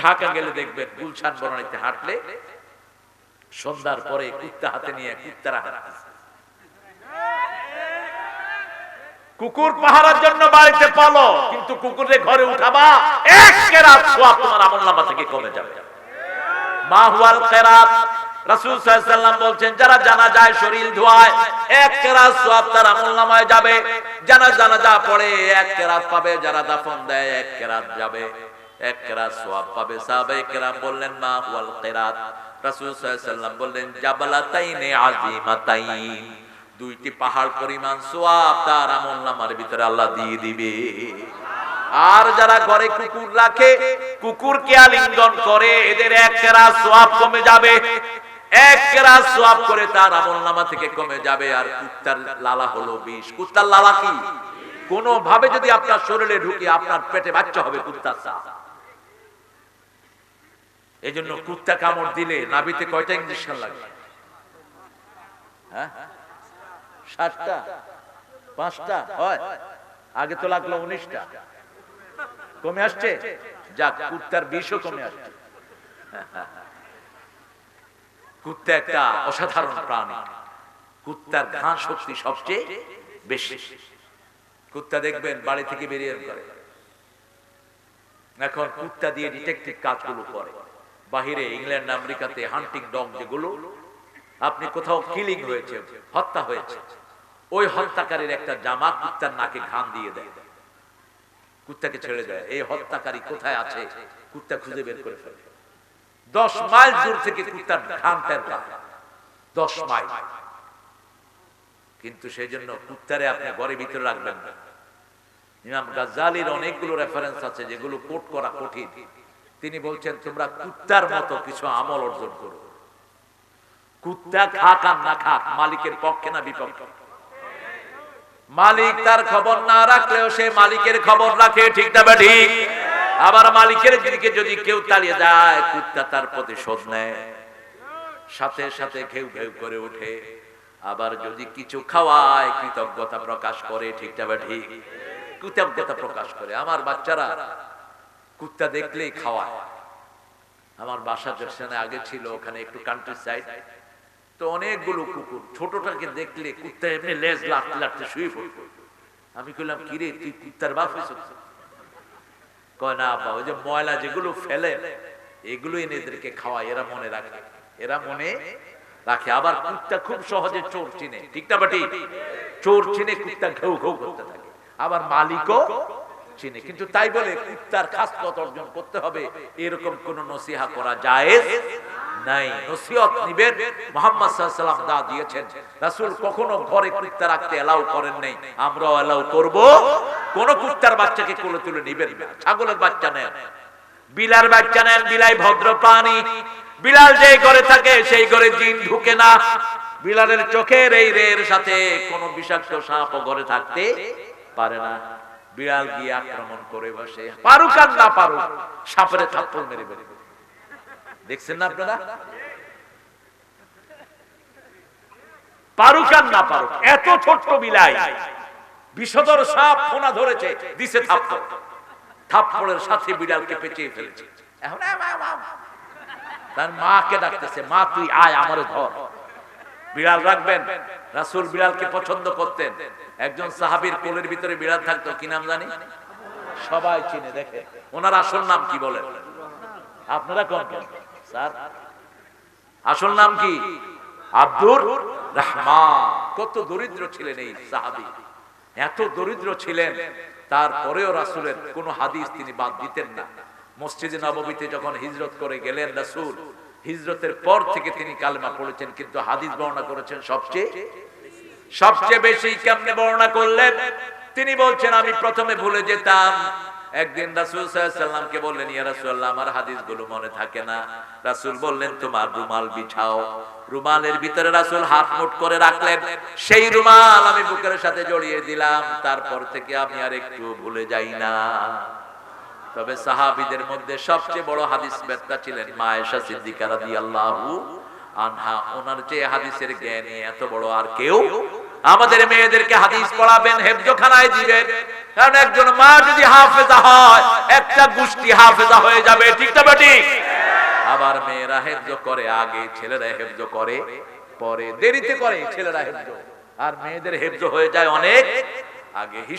ঢাকা গেলে দেখবেন গুলশান বনানীতে হাঁটলে সন্ধ্যার পরে কুত্তা হাতে নিয়ে কুত্তারা হাঁটতেছে। কুকুর পাহারার জন্য বাড়িতে পালো, কিন্তু কুকুরে ঘরে উঠাবা, এক কেরাত সোয়াব তোমার আমল নামা থেকে কমে যাবে। মা হুয়াল কেরাত, রাসূল সাল্লাল্লাহু বলছেন, যারা জানা যায় শরীর ধোয়ায়, এক কেরাত সোয়াব তার আমল নামায় যাবে। জানা জানা যা পড়ে, এক কেরাত পাবে, যারা দাফন দেয়, এক কেরাত যাবে। এক সোয়াব দুইটি পাহাড় পরিমাণ সোয়াব তার আমল নামার ভিতরে আল্লাহ দিয়ে দিবে। আর যারা ঘরে কুকুর রাখে, কুকুরকে আলিঙ্গন করে, এদের এক কেরা সোয়াব কমে যাবে। তার থেকে কমে যাবে। আর লালা কুত্তার লালা কি? যদি আপনার শরীরে ঢুকে আপনার পেটে বাচ্চা হবে কুত্তার চা এই জন্য কুত্তা কামড় দিলে নাবিতে কয়টা ইঞ্জেকশন লাগে? হ্যাঁ? সাতটা? পাঁচটা? হয়। আগে তো লাগল উনিশটা। কমে আসছে? যাক, কুত্তার বিষও কমে আসছে। কুত্তা একটা অসাধারণ প্রাণী। কুত্তার ঘাস শক্তি সবচেয়ে বেশি। কুত্তা দেখবেন বাড়ি থেকে বেরিয়ে করে। এখন কুত্তা দিয়ে ডিটেকটিভ কাজগুলো করে। বাহিরে, ইংল্যান্ড, আমেরিকাতে হান্টিং ডগ যেগুলো, আপনি কোথাও কিলিং হয়েছে, হত্যা হয়েছে, ওই হত্যাকারীর একটা জামা কুত্তার নাকে ঘাম দিয়ে দেয়। কুত্তাকে ছেড়ে দেয়, এই হত্যাকারী কোথায় আছে? কুত্তা খুঁজে বের করে ফেলে। দশ মাইল দূর থেকে কুত্তার ঘাম টের দশ মাইল। কিন্তু সেই জন্য কুত্তারে আপনি ঘরের ভিতরে রাখবেন না। ইমাম গাজ্জালির অনেকগুলো রেফারেন্স আছে যেগুলো কোট করা কঠিন। তিনি বলছেন, তোমরা কুত্তার মতো কিছু আমল অর্জন করো। কুত্তা খাক আর না খাক, মালিকের পক্ষে না বিপক্ষে। মালিক তার খবর না রাখলেও সে মালিকের খবর রাখে, ঠিক না বা ঠিক? আবার মালিকের দিকে যদি কেউ তাড়িয়ে যায়, কুত্তা তার প্রতিশোধ নেয়। সাথে সাথে ঘেউ ঘেউ করে ওঠে। আবার যদি কিছু খাওয়ায়, কৃতজ্ঞতা প্রকাশ করে, ঠিক না বা ঠিক? কৃতজ্ঞতা প্রকাশ করে। আমার বাচ্চারা কুত্তা দেখলেই খাওয়ায়। আমার বাসা যেখানে আগে ছিল, ওখানে একটু কান্ট্রি সাইড তো অনেকগুলো কুকুর, ছোটটাকে দেখলে কুত্তা এমনি লেজ লাটতে লাটতে শুয়ে পড়তো আমি কইলাম, কিরে, তুই কুত্তার বাপ হয়েছিস কয়, না আব্বা ওই যে ময়লা যেগুলো ফেলে, এগুলো এনে এদেরকে খাওয়ায়, এরা মনে রাখে। এরা মনে রাখে। আবার কুত্তা খুব সহজে চোর চিনে। ঠিক না, বাটি? চোর চিনে কুত্তা ঘেউ ঘেউ করতে থাকে। আবার মালিকও চিনে। কিন্তু তাই বলে কুত্তার খাসলত অর্জন করতে হবে। এরকম কোন নসিহা করা যায় নাই। নসিহত নিবেন। মোহাম্মদ আলাইহি দা দিয়েছেন। রাসূল কখনো ঘরে কুত্তা রাখতে এলাও করেন নাই। আমরাও এলাও করব। কোন কুত্তার বাচ্চাকে কোলে তুলে নিবেন না। ছাগলের বাচ্চা নেন। বিলার বাচ্চা নেন। বিলাই ভদ্র প্রাণী। বিলাল যেই ঘরে থাকে, সেই ঘরে জিন ঢুকে না। বিলালের চোখের এই রের সাথে কোন বিষাক্ত সাপ ঘরে থাকতে পারে না। বিড়াল গিয়ে আক্রমণ করে বসে, পারুক আর না পারুক, সাপের থাপ্পড় মেরে বেরে দেখছেন না আপনারা? পারুক আর না পারুক, এত ছোট্ট বিলাই, বিষধর সাপ ফোনা ধরেছে, দিছে থাপ্পড়। থাপ্পড়ের সাথে বিড়ালকে পেঁচিয়ে ফেলেছে। এখন। তার মাকে ডাকতেছে, মা, তুই আয়, আমার ধর। বিড়াল রাখবেন। রাসূল বিড়ালকে পছন্দ করতেন। একজন সাহাবীর কোলের ভিতরে বিড়াল থাকতো, কি নাম জানি? সবাই চিনে, দেখে। ওনার আসল নাম কি বলেন? আপনারা কোন? স্যার, আসল নাম কি? আব্দুর রহমান। কত দরিদ্র ছিলেন এই সাহাবী। এত দরিদ্র ছিলেন, তারপরেও রাসূলের কোনো হাদিস তিনি বাদ দিতেন না। মসজিদে নববীতে যখন হিজরত করে গেলেন রাসূল হিজরতের পর থেকে তিনি কালেমা পড়েছেন, কিন্তু হাদিস বর্ণনা করেছেন সবচেয়ে সবচেয়ে বেশি কেমনে বর্ণনা করলেন? তিনি বলছেন, আমি প্রথমে ভুলে যেতাম। একদিন রাসূল সাল্লামকে বললেন, ইয়া রাসূলুল্লাহ, আমার হাদিসগুলো মনে থাকে না। রাসূল বললেন, তোমার রুমাল বিছাও। রুমালের ভিতরে রাসূল হাত মুঠ করে রাখলেন। সেই রুমাল আমি বুকের সাথে জড়িয়ে দিলাম। তারপর থেকে আমি আর একটু ভুলে যাই না। তবে সাহাবীদের মধ্যে সবচেয়ে বড় হাদিস বেত্তা ছিলেন মা আয়েশা সিদ্দিকা রাদিয়াল্লাহু আনহা। ওনার যে হাদিসের জ্ঞানী এত বড় আর কেউ আমাদের মেয়েদেরকে হাদিস পড়াবেন, হেফজখানায় দিবেন। কারণ একজন মা যদি হাফেজা হয়, একটা গোষ্ঠী হাফেজা হয়ে যাবে, ঠিক না ঠিক আবার মেয়েরা হেফজ করে, আগে ছেলেরা হেফজ করে, পরে দেরিতে করে ছেলেরা হেফজ। আর মেয়েদের হেফজ হয়ে যায় অনেক, আগে